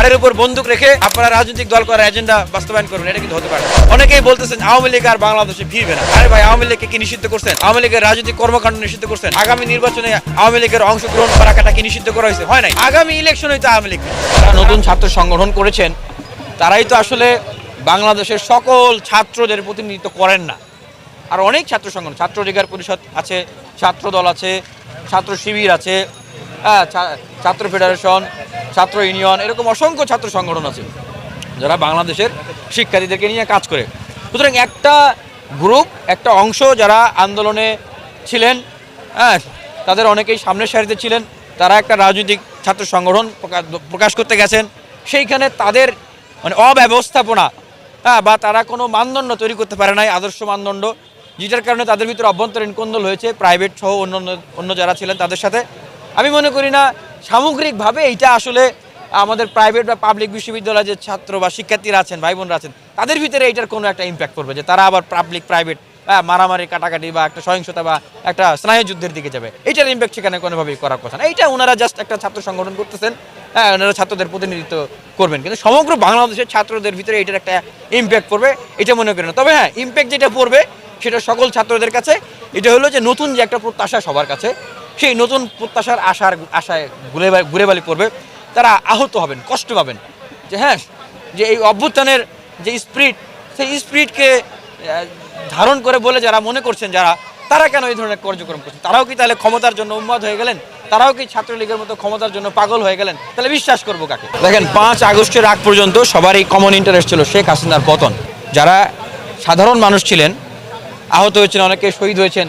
ঘাড়ের উপর বন্দুক রেখে আপনারা রাজনৈতিক দল করার এজেন্ডা বাস্তবায়ন করবেন, এটা কিন্তু হতে পারে অনেকেই বলতেছেন আওয়ামী লীগ আর বাংলাদেশে ফিরবে না। আরে ভাই, আওয়ামী লীগকে কি নিষিদ্ধ করছেন? আওয়ামী লীগের রাজনৈতিক কর্মকাণ্ড নিষিদ্ধ করছেন? আগামী নির্বাচনে আওয়ামী লীগের অংশগ্রহণ করাটা কি নিষিদ্ধ করা হয়েছে? হয় নাই। আগামী ইলেকশন তো আওয়ামী লীগ যারা নতুন ছাত্র সংগঠন করেছেন, তারাই তো আসলে বাংলাদেশের সকল ছাত্রদের প্রতিনিধিত্ব করেন না। আর অনেক ছাত্র সংগঠন, ছাত্র অধিকার পরিষদ আছে, ছাত্র দল আছে, ছাত্র শিবির আছে হ্যাঁ ছাত্র ফেডারেশন, ছাত্র ইউনিয়ন, এরকম অসংখ্য ছাত্র সংগঠন আছে যারা বাংলাদেশের শিক্ষার্থীদেরকে নিয়ে কাজ করে। সুতরাং একটা গ্রুপ একটা অংশ যারা আন্দোলনে ছিলেন হ্যাঁ তাদের অনেকেই সামনের সারিতে ছিলেন, তারা একটা রাজনৈতিক ছাত্র সংগঠন প্রকা- প্রকাশ করতে গেছেন। সেইখানে তাদের মানে অব্যবস্থাপনা হ্যাঁ বা তারা কোনো মানদণ্ড তৈরি করতে পারে নাই, আদর্শ মানদণ্ড, যেটার কারণে তাদের ভিতরে অভ্যন্তরীণ কোন্দল হয়েছে প্রাইভেট সহ অন্য- অন্য যারা ছিলেন তাদের সাথে। আমি মনে করি না, সামগ্রিকভাবে এইটা আসলে আমাদের প্রাইভেট বা পাবলিক বিশ্ববিদ্যালয়ে যে ছাত্র বা শিক্ষার্থীরা আছেন, ভাই বোনরা আছেন, তাদের ভিতরে এইটার কোনো একটা ইম্প্যাক্ট করবে যে তারা আবার পাবলিক প্রাইভেট মারামারি, কাটাকাটি বা একটা সহিংসতা বা একটা স্নায়ু যুদ্ধের দিকে যাবে। এইটার ইম্প্যাক্ট সেখানে কোনোভাবেই করার কথা না। এইটা ওনারা জাস্ট একটা ছাত্র সংগঠন করতেছেন হ্যাঁ ওনারা ছাত্রদের প্রতিনিধিত্ব করবেন। কিন্তু সমগ্র বাংলাদেশের ছাত্রদের ভিতরে এটার একটা ইম্প্যাক্ট পড়বে, এটা মনে করি না। তবে হ্যাঁ ইম্প্যাক্ট যেটা পড়বে, সেটা সকল ছাত্রদের কাছে, এটা হলো যে নতুন যে একটা প্রত্যাশা সবার কাছে সেই নতুন প্রত্যাশার আশার আশায় ঘুরে বা- ঘুরে বালি পড়বে তারা আহত হবেন, কষ্ট পাবেন। যে হ্যাঁ যে এই অভ্যুত্থানের যে স্পিরিট সেই স্পিরিটকে ধারণ করে বলে যারা মনে করছেন যারা, তারা কেন এই ধরনের কার্যক্রম করছেন? তারাও কি তাহলে ক্ষমতার জন্য উন্মাদ হয়ে গেলেন? তারাও কি ছাত্রলীগের মতো ক্ষমতার জন্য পাগল হয়ে গেলেন? তাহলে বিশ্বাস করব কাকে? দেখেন, পাঁচ আগস্টের আগ পর্যন্ত সবারই কমন ইন্টারেস্ট ছিল শেখ হাসিনার পতন। যারা সাধারণ মানুষ ছিলেন, আহত হয়েছেন, অনেকে শহীদ হয়েছেন,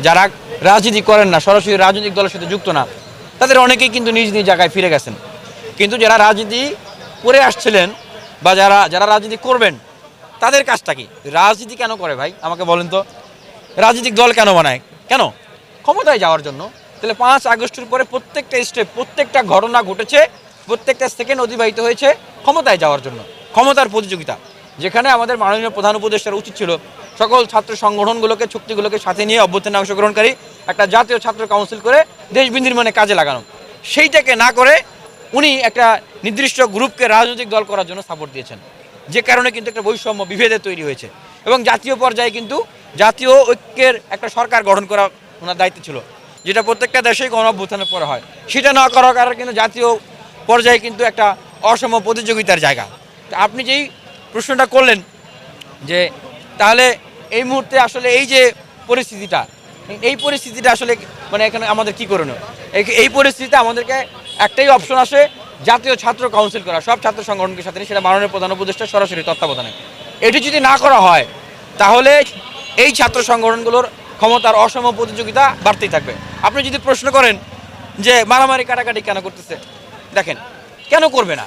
যারা রাজনীতি করেন না, সরাসরি রাজনৈতিক দলের সাথে যুক্ত না। তাদের অনেকেই কিন্তু নিজ নিজ জায়গায় ফিরে গেছেন। কিন্তু যারা রাজনীতি করে আসছিলেন বা যারা যারা রাজনীতি করবেন, তাদের কাজটা কি? রাজনীতি কেন করে ভাই? আমাকে বলেন তো। রাজনৈতিক দল কেন বানায়? কেন? ক্ষমতায় যাওয়ার জন্য। তাহলে পাঁচ আগস্টের পরে প্রত্যেকটা স্টেপ, প্রত্যেকটা ঘটনা ঘটেছে, প্রত্যেকটা সেকেন্ড অতিবাহিত হয়েছে ক্ষমতায় যাওয়ার জন্য। ক্ষমতার প্রতিযোগিতা। যেখানে আমাদের মাননীয় প্রধান উপদেষ্টার উচিত ছিল সকল ছাত্র সংগঠনগুলোকে, চুক্তিগুলোকে সাথে নিয়ে অভ্যুত্থানে অংশগ্রহণকারী একটা জাতীয় ছাত্র কাউন্সিল করে দেশ বিনির্মাণে কাজে লাগানো। সেইটাকে না করে উনি একটা নির্দিষ্ট গ্রুপকে রাজনৈতিক দল করার জন্য সাপোর্ট দিয়েছেন। যে কারণে কিন্তু একটা বৈষম্য বিভেদের তৈরি হয়েছে। এবং জাতীয় পর্যায়ে কিন্তু জাতীয় ঐক্যের একটা সরকার গঠন করা ওনার দায়িত্ব ছিল, যেটা প্রত্যেকটা দেশেই গণ অভ্যুত্থানের পরে হয়। সেটা না করার কারণে কিন্তু জাতীয় পর্যায়ে কিন্তু একটা অসম প্রতিযোগিতার জায়গা। আপনি যেই প্রশ্নটা করলেন যে তাহলে এই মুহূর্তে আসলে এই যে পরিস্থিতিটা, এই পরিস্থিতিটা আসলে মানে এখানে আমাদের কি করণীয়? এই- পরিস্থিতিতে আমাদেরকে একটাই অপশন আসে জাতীয় ছাত্র কাউন্সিল করা, সব ছাত্র সংগঠনকে সাথে সেটা মাননীয় প্রধান উপদেষ্টা সরাসরি তত্ত্বাবধানে। এটি যদি না করা হয়, তাহলে এই ছাত্র সংগঠনগুলোর ক্ষমতার অসম প্রতিযোগিতা বাড়তেই থাকবে। আপনি যদি প্রশ্ন করেন যে মারামারি কাটাকাটি কেন করতেছে, দেখেন, কেন করবে না?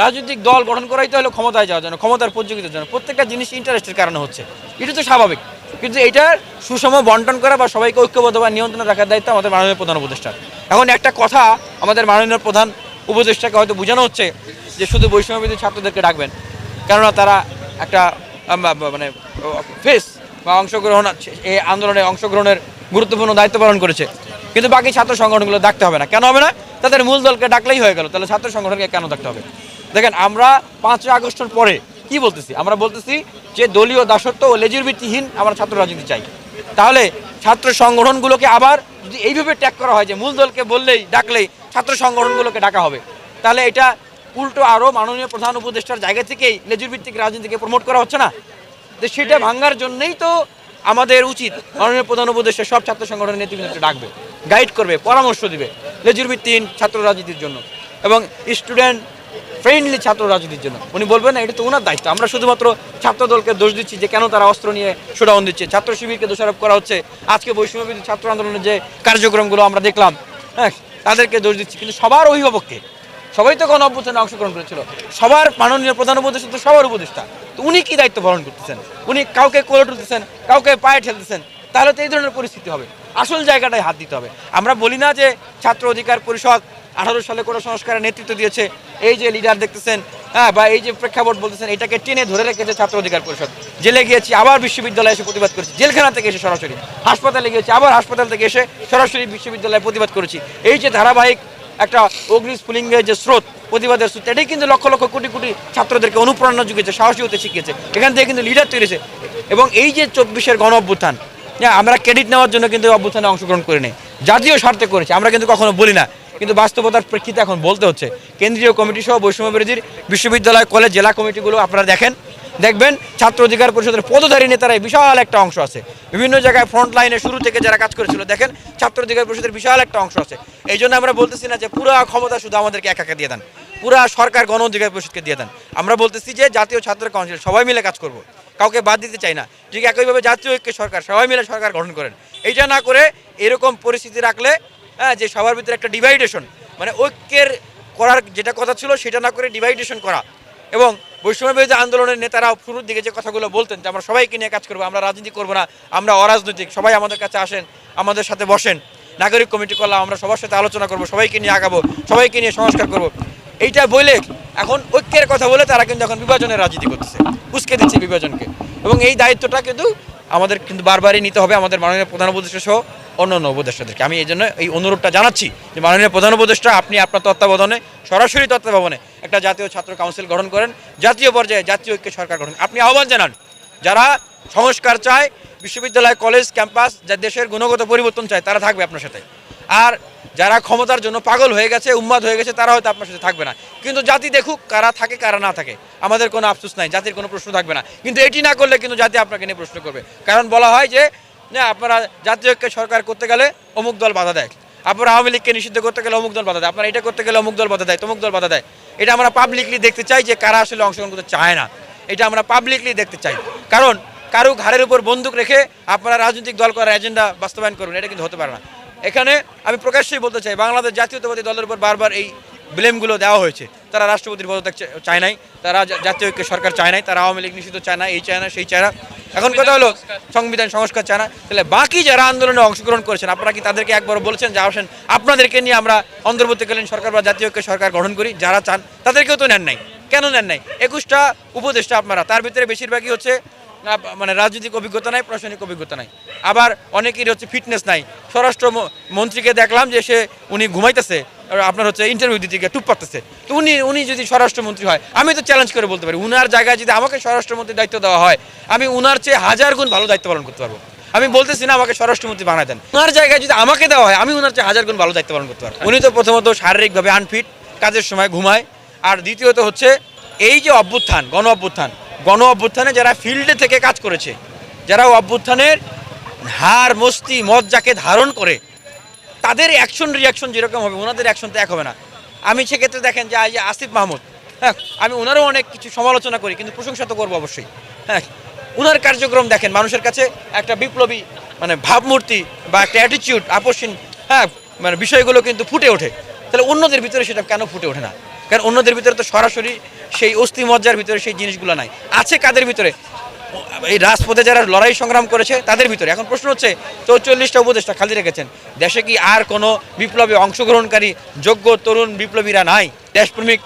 রাজনৈতিক দল গঠন করাই তো হলো ক্ষমতায় যাওয়ার জন্য, ক্ষমতার প্রতিযোগিতার জন্য। প্রত্যেকটা জিনিস ইন্টারেস্টের কারণে হচ্ছে। এটা তো স্বাভাবিক। কিন্তু এটার সুষম বন্টন করা বা সবাইকে ঐক্যবদ্ধ বা নিয়ন্ত্রণে রাখার দায়িত্ব আমাদের মাননীয় প্রধান উপদেষ্টার এখন একটা কথা আমাদের মাননীয় প্রধান উপদেষ্টাকে হয়তো বোঝানো হচ্ছে যে শুধু বৈষম্যবিধি ছাত্রদেরকে ডাকবেন, কেননা তারা একটা মানে ফেস বা অংশগ্রহণ, এই আন্দোলনে অংশগ্রহণের গুরুত্বপূর্ণ দায়িত্ব পালন করেছে। কিন্তু বাকি ছাত্র সংগঠনগুলো ডাকতে হবে না। কেন হবে না? তাদের মূল দলকে ডাকলেই হয়ে গেল। তাহলে ছাত্র সংগঠনকে কেন ডাকতে হবে? দেখেন, আমরা পাঁচই আগস্টের পরে কি বলতেছি? আমরা বলতেছি যে দলীয় দাসত্ব ও লেজুর ভিত্তিহীন আমরা ছাত্র রাজনীতি চাই। তাহলে ছাত্র সংগঠনগুলোকে আবার যদি এইভাবে ট্যাগ করা হয় যে মূল দলকে বললেই, ডাকলেই ছাত্র সংগঠনগুলোকে ডাকা হবে, তাহলে এটা উল্টো আরও মাননীয় প্রধান উপদেষ্টার জায়গা থেকেই লেজুর ভিত্তিক রাজনীতিকে প্রমোট করা হচ্ছে না। তো সেটা ভাঙার জন্যই তো আমাদের উচিত মাননীয় প্রধান উপদেষ্টা সব ছাত্র সংগঠনের নেতৃবৃন্দকে ডাকবে গাইড করবে, পরামর্শ দিবে লেজুর ভিত্তিহীন ছাত্র রাজনীতির জন্য। এবং স্টুডেন্ট ফ্রেন্ডলি ছাত্র রাজনীতির জন্য। উনি বলবেন, না, এটা তো ওনার দায়িত্ব। আমরা শুধুমাত্র ছাত্র দলকে দোষ দিচ্ছি যে কেন তারা অস্ত্র নিয়ে শোডাউন দিচ্ছে। ছাত্র শিবিরকে দোষারোপ করা হচ্ছে। আজকে বৈষম্যবিধি ছাত্র আন্দোলনের যে কার্যক্রমগুলো আমরা দেখলাম হ্যাঁ তাদেরকে দোষ দিচ্ছি। কিন্তু সবার অভিভাবককে, সবাই তো গণ অভ্যুত্থানে অংশগ্রহণ করেছিল। সবার মাননীয় প্রধান উপদেষ্টা তো সবার উপদেষ্টা। তো উনি কি দায়িত্ব পালন করতেছেন? উনি কাউকে কোলে তুলতেছেন, কাউকে পায়ে ঠেলতেছেন? তাহলে তো এই ধরনের পরিস্থিতি হবে। আসল জায়গাটায় হাত দিতে হবে। আমরা বলি না যে ছাত্র অধিকার পরিষদ আঠারো সালে কোনো সংস্কারের নেতৃত্ব দিয়েছে। এই যে লিডার দেখতেছেন হ্যাঁ বা এই যে প্রেক্ষাপট বলতেছেন, এটাকে টেনে ধরে রেখেছে ছাত্র অধিকার পরিষদ। জেলে গিয়েছি, আবার বিশ্ববিদ্যালয়ে এসে প্রতিবাদ করেছি। জেলখানা থেকে এসে সরাসরি। হাসপাতালে গিয়েছি, আবার হাসপাতাল থেকে এসে সরাসরি বিশ্ববিদ্যালয়ে প্রতিবাদ করেছি। এই যে ধারাবাহিক একটা অগ্নিস্ফুলিঙ্গের যে স্রোত, প্রতিবাদের স্রোত, এটাই কিন্তু লক্ষ লক্ষ কোটি কোটি ছাত্রদেরকে অনুপ্রেরণা যুগেছে সাহসী হতে শিখিয়েছে। এখান থেকে কিন্তু লিডার তৈরি হয়েছে। এবং এই যে চব্বিশের গণ অভ্যুত্থান হ্যাঁ আমরা ক্রেডিট নেওয়ার জন্য কিন্তু অভ্যুত্থানে অংশগ্রহণ করে নেই জাতীয় স্বার্থে করেছি, আমরা কিন্তু কখনো বলি না। কিন্তু বাস্তবতার প্রেক্ষিতে এখন বলতে হচ্ছে, কেন্দ্রীয় কমিটি সহ বৈষম্য বিরোধীর বিশ্ববিদ্যালয়, কলেজ, জেলা কমিটিগুলো আপনারা দেখেন। দেখবেন ছাত্র অধিকার পরিষদের পদধারী নেতারা বিশাল একটা অংশ আছে। বিভিন্ন জায়গায় ফ্রন্ট লাইনে শুরু থেকে যারা কাজ করেছিল, দেখেন ছাত্র অধিকার পরিষদের বিশাল একটা অংশ আছে। এই জন্য আমরা বলতেছি না যে পুরো ক্ষমতা শুধু আমাদেরকে একাকে দিয়ে দেন, পুরা সরকার গণ অধিকার পরিষদকে দিয়ে দেন। আমরা বলতেছি যে জাতীয় ছাত্র কাউন্সিল, সবাই মিলে কাজ করব। কাউকে বাদ দিতে চাই না। ঠিক একইভাবে জাতীয় ঐক্য সরকার, সবাই মিলে সরকার গঠন করেন। এইটা না করে এরকম পরিস্থিতি রাখলে হ্যাঁ যে সবার ভিতরে একটা ডিভাইডেশন মানে ঐক্যের করার যেটা কথা ছিল সেটা না করে ডিভাইডেশন করা। এবং বৈষম্য বিরোধী আন্দোলনের নেতারা শুরুর দিকে যে কথাগুলো বলতেন যে, আমরা সবাইকে নিয়ে কাজ করব, আমরা রাজনীতি করব না, আমরা অরাজনৈতিক, সবাই আমাদের কাছে আসেন, আমাদের সাথে বসেন। নাগরিক কমিটি করলাম, আমরা সবার সাথে আলোচনা করব, সবাইকে নিয়ে আগাবো, সবাইকে নিয়ে সংস্কার করব। এইটা বলে এখন ঐক্যের কথা বলে তারা কিন্তু এখন বিভাজনের রাজনীতি করতেছে। উস্কে দিচ্ছে বিভাজনকে। এবং এই দায়িত্বটা কিন্তু আমাদের কিন্তু বারবারই নিতে হবে আমাদের মাননীয় প্রধান উপদেষ্টা সহ অন্য অন্য উপদেষ্টাদেরকে। আমি এই জন্য এই অনুরোধটা জানাচ্ছি যে মাননীয় প্রধান উপদেষ্টা, আপনি আপনার তত্ত্বাবধানে, সরাসরি তত্ত্বাবধানে একটা জাতীয় ছাত্র কাউন্সিল গঠন করেন, জাতীয় পর্যায়ে জাতীয় ঐক্য সরকার গঠন। আপনি আহ্বান জানান, যারা সংস্কার চায়, বিশ্ববিদ্যালয়, কলেজ, ক্যাম্পাস, যা দেশের গুণগত পরিবর্তন চায়, তারা থাকবে আপনার সাথে। আর যারা ক্ষমতার জন্য পাগল হয়ে গেছে উন্মাদ হয়ে গেছে, তারা হয়তো আপনার সাথে থাকবে না। কিন্তু জাতি দেখুক কারা থাকে, কারা না থাকে, আমাদের কোনো আফসোস নাই, জাতির কোনো প্রশ্ন থাকবে না। কিন্তু এটি না করলে কিন্তু জাতি আপনাকে নিয়ে প্রশ্ন করবে। কারণ বলা হয় যে, না, আপনারা জাতীয় সরকার করতে গেলে অমুক দল বাধা দেয়। আপনারা আওয়ামী লীগকে নিষিদ্ধ করতে গেলে অমুক দল বাধা দেয়। আপনারা এটা করতে গেলে অমুক দল বাধা দেয়, তমুক দল বাধা দেয়। এটা আমরা পাবলিকলি দেখতে চাই যে কারা আসলে অংশগ্রহণ করতে চায় না। এটা আমরা পাবলিকলি দেখতে চাই। কারণ কারও ঘাড়ের উপর বন্দুক রেখে আপনারা রাজনৈতিক দল করার এজেন্ডা বাস্তবায়ন করুন, এটা কিন্তু হতে পারে না। এখানে আমি প্রকাশ্যেই বলতে চাই, বাংলাদেশ জাতীয়তাবাদী দলের উপর বারবার এই ব্লেমগুলো দেওয়া হয়েছে। তারা রাষ্ট্রপতির পদত্যাগ চায় নাই, তারা জাতীয় ঐক্য সরকার চায় নাই, তারা আওয়ামী লীগ নিষিদ্ধ চায় না, এই চায় না, সেই চায় না। এখন কথা হলো, সংবিধান সংস্কার চায় না। তাহলে বাকি যারা আন্দোলনে অংশগ্রহণ করেছেন, আপনারা কি তাদেরকে একবার বলেছেন যে, আসেন, আপনাদেরকে নিয়ে আমরা অন্তর্বর্তীকালীন সরকার বা জাতীয় ঐক্য সরকার গঠন করি, যারা চান, তাদেরকেও তো নেন নাই। কেন নেন নাই? একুশটা উপদেষ্টা আপনারা, তার ভিতরে বেশিরভাগই হচ্ছে আহ, মানে রাজনৈতিক অভিজ্ঞতা নাই প্রশাসনিক অভিজ্ঞতা নাই। আবার অনেকের হচ্ছে ফিটনেস নাই। স্বরাষ্ট্র মন্ত্রীকে দেখলাম যে সে উনি ঘুমাইতেছে আপনার হচ্ছে ইন্টারভিউ দিতে গিয়ে টুপ পারতেছে। তো উনি উনি যদি স্বরাষ্ট্রমন্ত্রী হয় আমি তো চ্যালেঞ্জ করে বলতে পারি উনার জায়গায় যদি আমাকে স্বরাষ্ট্রমন্ত্রীর দায়িত্ব দেওয়া হয় আমি উনার চেয়ে হাজার গুণ ভালো দায়িত্ব পালন করতে পারব। আমি বলতেছি না আমাকে স্বরাষ্ট্রমন্ত্রী বানায় দেন। উনার জায়গায় যদি আমাকে দেওয়া হয় আমি উনার চেয়ে হাজার গুণ ভালো দায়িত্ব পালন করতে পারব। উনি তো প্রথমত শারীরিকভাবে আনফিট কাজের সময় ঘুমায় আর দ্বিতীয়ত হচ্ছে এই যে অভ্যুত্থান গণ অভ্যুত্থান গণ অভ্যুত্থানে যারা ফিল্ডে থেকে কাজ করেছে, যারা অভ্যুত্থানের হার, মস্তি মদ যাকে ধারণ করে, তাদের অ্যাকশন রিয়াকশন যেরকম হবে, ওনাদের অ্যাকশন তো এক হবে না। আমি সেক্ষেত্রে দেখেন যে আসিফ মাহমুদ হ্যাঁ আমি ওনারও অনেক কিছু সমালোচনা করি, কিন্তু প্রশংসা তো করব অবশ্যই। হ্যাঁ ওনার কার্যক্রম দেখেন, মানুষের কাছে একটা বিপ্লবী মানে ভাবমূর্তি বা একটা অ্যাটিটিউড আপসীন হ্যাঁ মানে বিষয়গুলো কিন্তু ফুটে ওঠে। তাহলে অন্যদের ভিতরে সেটা কেন ফুটে ওঠে না? কারণ অন্যদের ভিতরে তো সরাসরি সেই অস্থি মজ্জার ভিতরে সেই জিনিসগুলো নাই। আছে কাদের ভিতরে? এই রাজপথে যারা লড়াই সংগ্রাম করেছে, তাদের ভিতরে। এখন প্রশ্ন হচ্ছে, চৌচল্লিশটা উপদেষ্টা খালি রেখেছেন। দেশে কি আর কোনো বিপ্লবী অংশগ্রহণকারী, যোগ্য তরুণ বিপ্লবীরা নাই? দেশপ্রেমিক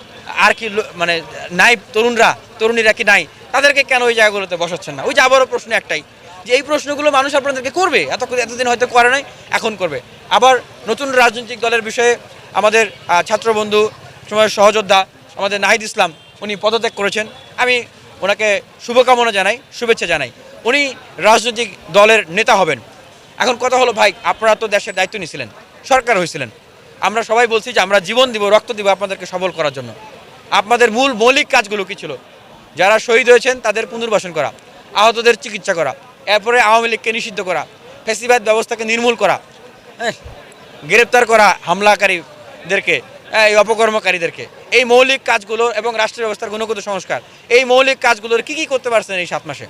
আর কি মানে নাই তরুণরা, তরুণীরা কি নাই? তাদেরকে কেন ওই জায়গাগুলোতে বসাচ্ছেন না? ওই যে আবারও প্রশ্ন একটাই, যে এই প্রশ্নগুলো মানুষ আপনাদেরকে করবে? এত এতদিন হয়তো করে নাই, এখন করবে। আবার নতুন রাজনৈতিক দলের বিষয়ে আমাদের ছাত্রবন্ধু সময়ের সহযোদ্ধা, আমাদের নাহিদ ইসলাম উনি পদত্যাগ করেছেন। আমি ওনাকে শুভকামনা জানাই, শুভেচ্ছা জানাই। উনি রাজনৈতিক দলের নেতা হবেন। এখন কথা হলো, ভাই, আপনারা তো দেশের দায়িত্ব নিয়েছিলেন সরকার হয়েছিলেন আমরা সবাই বলছি যে আমরা জীবন দিব, রক্ত দিব আপনাদেরকে সবল করার জন্য। আপনাদের মূল মৌলিক কাজগুলো কী ছিল? যারা শহীদ হয়েছেন, তাদের পুনর্বাসন করা, আহতদের চিকিৎসা করা, এরপরে আওয়ামী লীগকে নিষিদ্ধ করা ফেসিবাদ ব্যবস্থাকে নির্মূল করা হ্যাঁ গ্রেপ্তার করা হামলাকারীদেরকে, এই অপকর্মকারীদেরকে। এই মৌলিক কাজগুলো এবং রাষ্ট্র ব্যবস্থার গুণগত সংস্কার, এই মৌলিক কাজগুলোর কি কি করতে পারছেন এই সাত মাসে?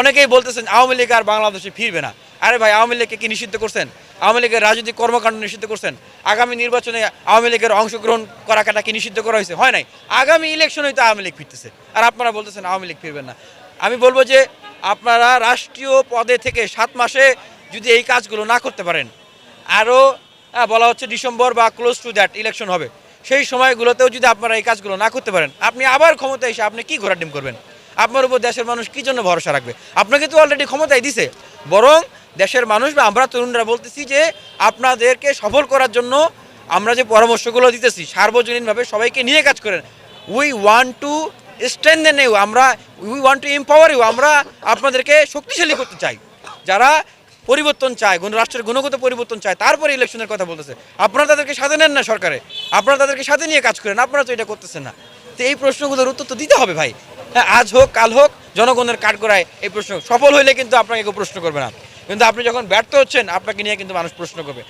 অনেকেই বলতেছেন আওয়ামী লীগ আর বাংলাদেশে ফিরবে না। আরে ভাই, আওয়ামী লীগকে কি নিষিদ্ধ করছেন? আওয়ামী লীগের রাজনৈতিক কর্মকাণ্ড নিষিদ্ধ করছেন। আগামী নির্বাচনে আওয়ামী লীগের অংশগ্রহণ করা কাটা কি নিষিদ্ধ করা হয়েছে? হয় নাই। আগামী ইলেকশন তো আওয়ামী লীগ ফিরতেছে। আর আপনারা বলতেছেন আওয়ামী লীগ ফিরবেন না। আমি বলব যে আপনারা রাষ্ট্রীয় পদে থেকে সাত মাসে যদি এই কাজগুলো না করতে পারেন, আরও বলা হচ্ছে ডিসেম্বর বা ক্লোজ টু দ্যাট ইলেকশন হবে। সেই সময়গুলোতেও যদি আপনারা এই কাজগুলো না করতে পারেন, আপনি আবার ক্ষমতায় এসে আপনি কি ঘোরাডিম করবেন? আপনার উপর দেশের মানুষ কি জন্য ভরসা রাখবে? আপনাকে তো অলরেডি ক্ষমতায় দিছে। বরং দেশের মানুষ বা আমরা তরুণরা বলতেছি যে, আপনাদেরকে সফল করার জন্য আমরা যে পরামর্শগুলো দিতেছি, সার্বজনীনভাবে সবাইকে নিয়ে কাজ করেন। We want to strengthen you আমরা we want to empower you আমরা আপনাদেরকে শক্তিশালী করতে চাই। যারা পরিবর্তন চায়, গুণ রাষ্ট্রের গুণগত পরিবর্তন চায়, তারপরে ইলেকশনের কথা বলতেছে। আপনারা তাদেরকে সাথে নেন না সরকারে। আপনারা তাদেরকে সাথে নিয়ে কাজ করেন, আপনারা তো এটা করতেছেন না। তো এই প্রশ্নগুলোর উত্তর তো দিতে হবে ভাই। হ্যাঁ আজ হোক, কাল হোক, জনগণের কাঠ করায় এই প্রশ্ন সফল হইলে কিন্তু আপনাকে কেউ প্রশ্ন করবে না। কিন্তু আপনি যখন ব্যর্থ হচ্ছেন, আপনাকে নিয়ে কিন্তু মানুষ প্রশ্ন করবে।